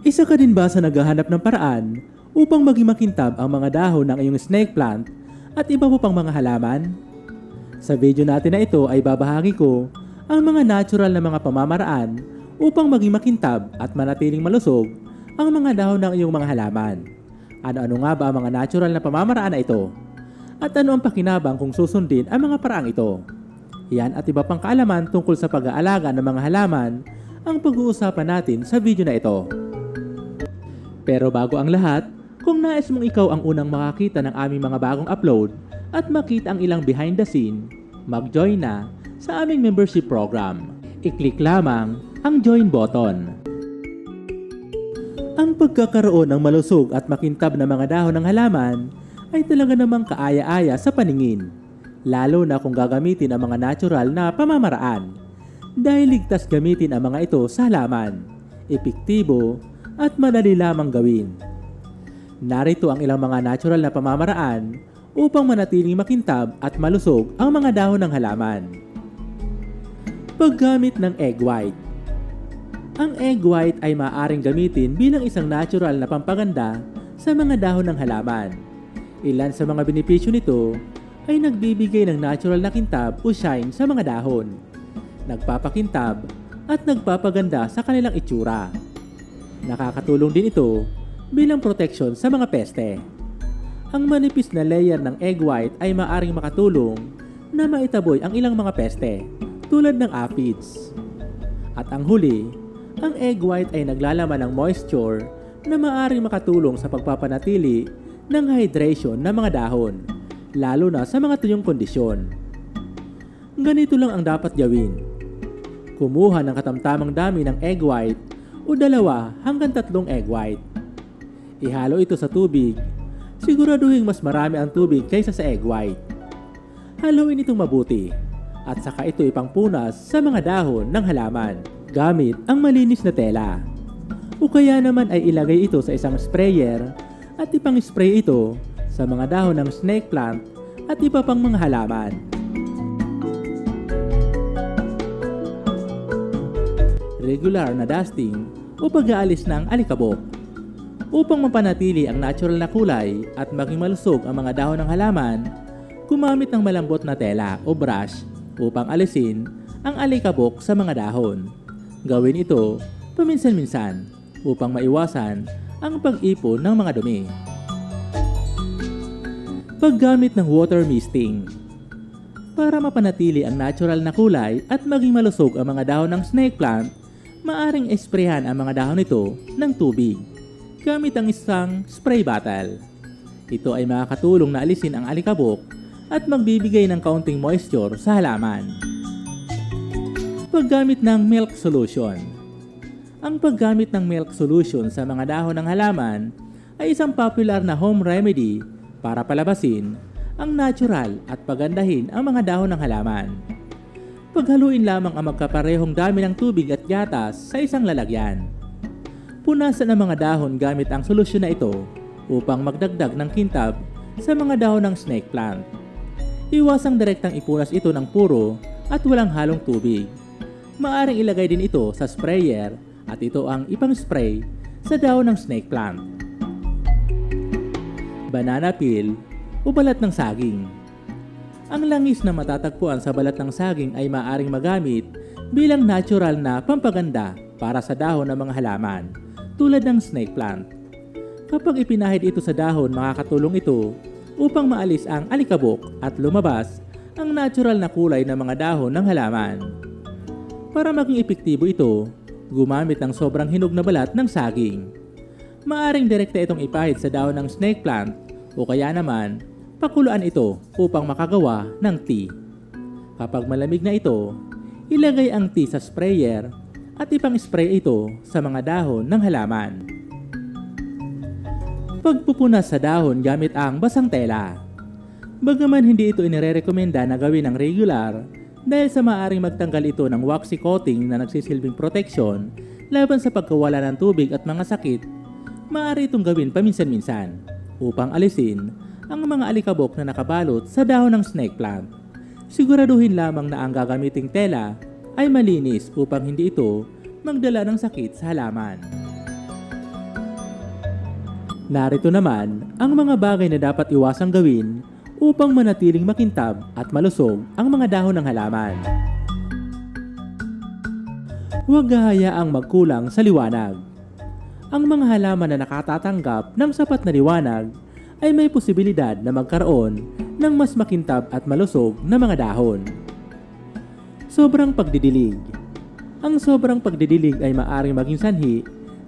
Isa ka din ba sa naghahanap ng paraan upang maging makintab ang mga dahon ng iyong snake plant at iba po pang mga halaman? Sa video natin na ito ay babahagi ko ang mga natural na mga pamamaraan upang maging makintab at manatiling malusog ang mga dahon ng iyong mga halaman. Ano-ano nga ba ang mga natural na pamamaraan na ito? At ano ang pakinabang kung susundin ang mga paraang ito? Yan at iba pang kaalaman tungkol sa pag-aalaga ng mga halaman ang pag-uusapan natin sa video na ito. Pero bago ang lahat, kung nais mong ikaw ang unang makakita ng aming mga bagong upload at makita ang ilang behind the scene, mag-join na sa aming membership program. I-click lamang ang join button. Ang pagkakaroon ng malusog at makintab na mga dahon ng halaman ay talaga namang kaaya-aya sa paningin, lalo na kung gagamitin ang mga natural na pamamaraan. Dahil ligtas gamitin ang mga ito sa halaman, epektibo at madali lamang gawin. Narito ang ilang mga natural na pamamaraan upang manatiling makintab at malusog ang mga dahon ng halaman. Paggamit ng egg white Ang egg white ay maaaring gamitin bilang isang natural na pampaganda sa mga dahon ng halaman. Ilan sa mga benepisyo nito ay nagbibigay ng natural na kintab o shine sa mga dahon, nagpapakintab at nagpapaganda sa kanilang itsura. Nakakatulong din ito bilang proteksyon sa mga peste. Ang manipis na layer ng egg white ay maaring makatulong na maitaboy ang ilang mga peste tulad ng aphids. At ang huli, ang egg white ay naglalaman ng moisture na maaring makatulong sa pagpapanatili ng hydration ng mga dahon, lalo na sa mga tuyong kondisyon. Ganito lang ang dapat gawin. Kumuha ng katamtamang dami ng egg white o dalawa hanggang tatlong egg white. Ihalo ito sa tubig. Siguraduhin mas marami ang tubig kaysa sa egg white. Haluin itong mabuti at saka ito ipangpunas sa mga dahon ng halaman gamit ang malinis na tela. O kaya naman ay ilagay ito sa isang sprayer at ipang-spray ito sa mga dahon ng snake plant at iba pang mga halaman. Regular na dusting o pag-aalis ng alikabok. Upang mapanatili ang natural na kulay at maging malusog ang mga dahon ng halaman, gumamit ng malambot na tela o brush upang alisin ang alikabok sa mga dahon. Gawin ito paminsan-minsan upang maiwasan ang pag-ipon ng mga dumi. Paggamit ng water misting Para mapanatili ang natural na kulay at maging malusog ang mga dahon ng snake plant, maaring esprehan ang mga dahon nito ng tubig gamit ang isang spray bottle. Ito ay makakatulong na alisin ang alikabok at magbibigay ng kaunting moisture sa halaman. Paggamit ng milk solution ang paggamit ng milk solution sa mga dahon ng halaman ay isang popular na home remedy para palabasin ang natural at pagandahin ang mga dahon ng halaman. Paghaluin lamang ang magkaparehong dami ng tubig at gatas sa isang lalagyan. Punasan ang mga dahon gamit ang solusyon na ito upang magdagdag ng kintab sa mga dahon ng snake plant. Iwasang direktang ipunas ito ng puro at walang halong tubig. Maaring ilagay din ito sa sprayer at ito ang ipang spray sa dahon ng snake plant. Banana peel o balat ng saging. Ang langis na matatagpuan sa balat ng saging ay maaring magamit bilang natural na pampaganda para sa dahon ng mga halaman tulad ng snake plant. Kapag ipinahid ito sa dahon, makakatulong ito upang maalis ang alikabok at lumabas ang natural na kulay ng mga dahon ng halaman. Para maging epektibo ito, gumamit ng sobrang hinog na balat ng saging. Maaring direkta itong ipahid sa dahon ng snake plant o kaya naman pakuluan ito upang makagawa ng tea. Kapag malamig na ito, ilagay ang tea sa sprayer at ipang-spray ito sa mga dahon ng halaman. Pagpupunas sa dahon gamit ang basang tela. Bagaman hindi ito inirerekomenda na gawin ng regular, dahil sa maaring magtanggal ito ng waxy coating na nagsisilbing proteksyon laban sa pagkawala ng tubig at mga sakit, maaari itong gawin paminsan-minsan upang alisin ang mga alikabok na nakabalot sa dahon ng snake plant. Siguraduhin lamang na ang gagamiting tela ay malinis upang hindi ito magdala ng sakit sa halaman. Narito naman ang mga bagay na dapat iwasang gawin upang manatiling makintab at malusog ang mga dahon ng halaman. Huwag hahayaang magkulang sa liwanag. Ang mga halaman na nakatatanggap ng sapat na liwanag ay may posibilidad na magkaroon ng mas makintab at malusog na mga dahon. Sobrang pagdidilig. Ang sobrang pagdidilig ay maaring maging sanhi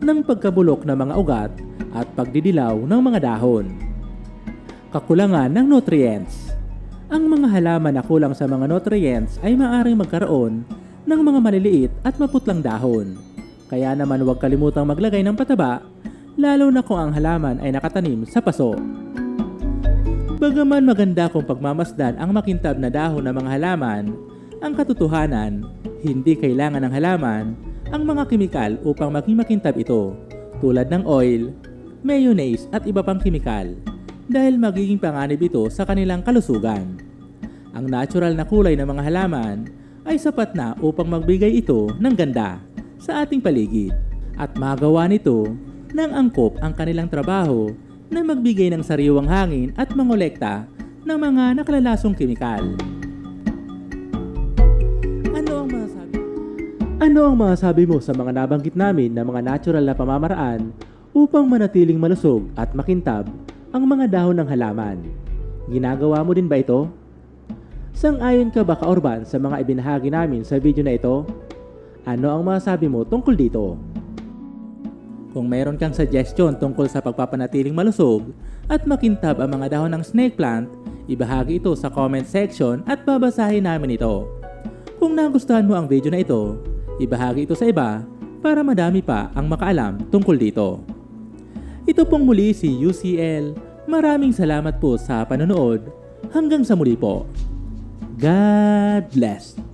ng pagkabulok ng mga ugat at pagdidilaw ng mga dahon. Kakulangan ng nutrients. Ang mga halaman na kulang sa mga nutrients ay maaring magkaroon ng mga maliliit at maputlang dahon. Kaya naman huwag kalimutang maglagay ng pataba, lalo na kung ang halaman ay nakatanim sa paso. Bagaman maganda kung pagmamasdan ang makintab na dahon ng mga halaman, ang katotohanan, hindi kailangan ng halaman ang mga kimikal upang maging makintab ito, tulad ng oil, mayonnaise at iba pang kimikal, dahil magiging panganib ito sa kanilang kalusugan. Ang natural na kulay ng mga halaman ay sapat na upang magbigay ito ng ganda sa ating paligid at magawa nito ng angkop ang kanilang trabaho na magbigay ng sariwang hangin at mangolekta ng mga nakalalasong kimikal. Ano ang masasabi? Ano ang masasabi mo sa mga nabanggit namin na mga natural na pamamaraan upang manatiling malusog at makintab ang mga dahon ng halaman? Ginagawa mo din ba ito? Sang-ayon ka ba kaorban sa mga ibinahagi namin sa video na ito? Ano ang masasabi mo tungkol dito? Kung mayroon kang suggestion tungkol sa pagpapanatiling malusog at makintab ang mga dahon ng snake plant, ibahagi ito sa comment section at babasahin namin ito. Kung nagustuhan mo ang video na ito, ibahagi ito sa iba para madami pa ang makaalam tungkol dito. Ito pong muli si UCL. Maraming salamat po sa panonood. Hanggang sa muli po. God bless.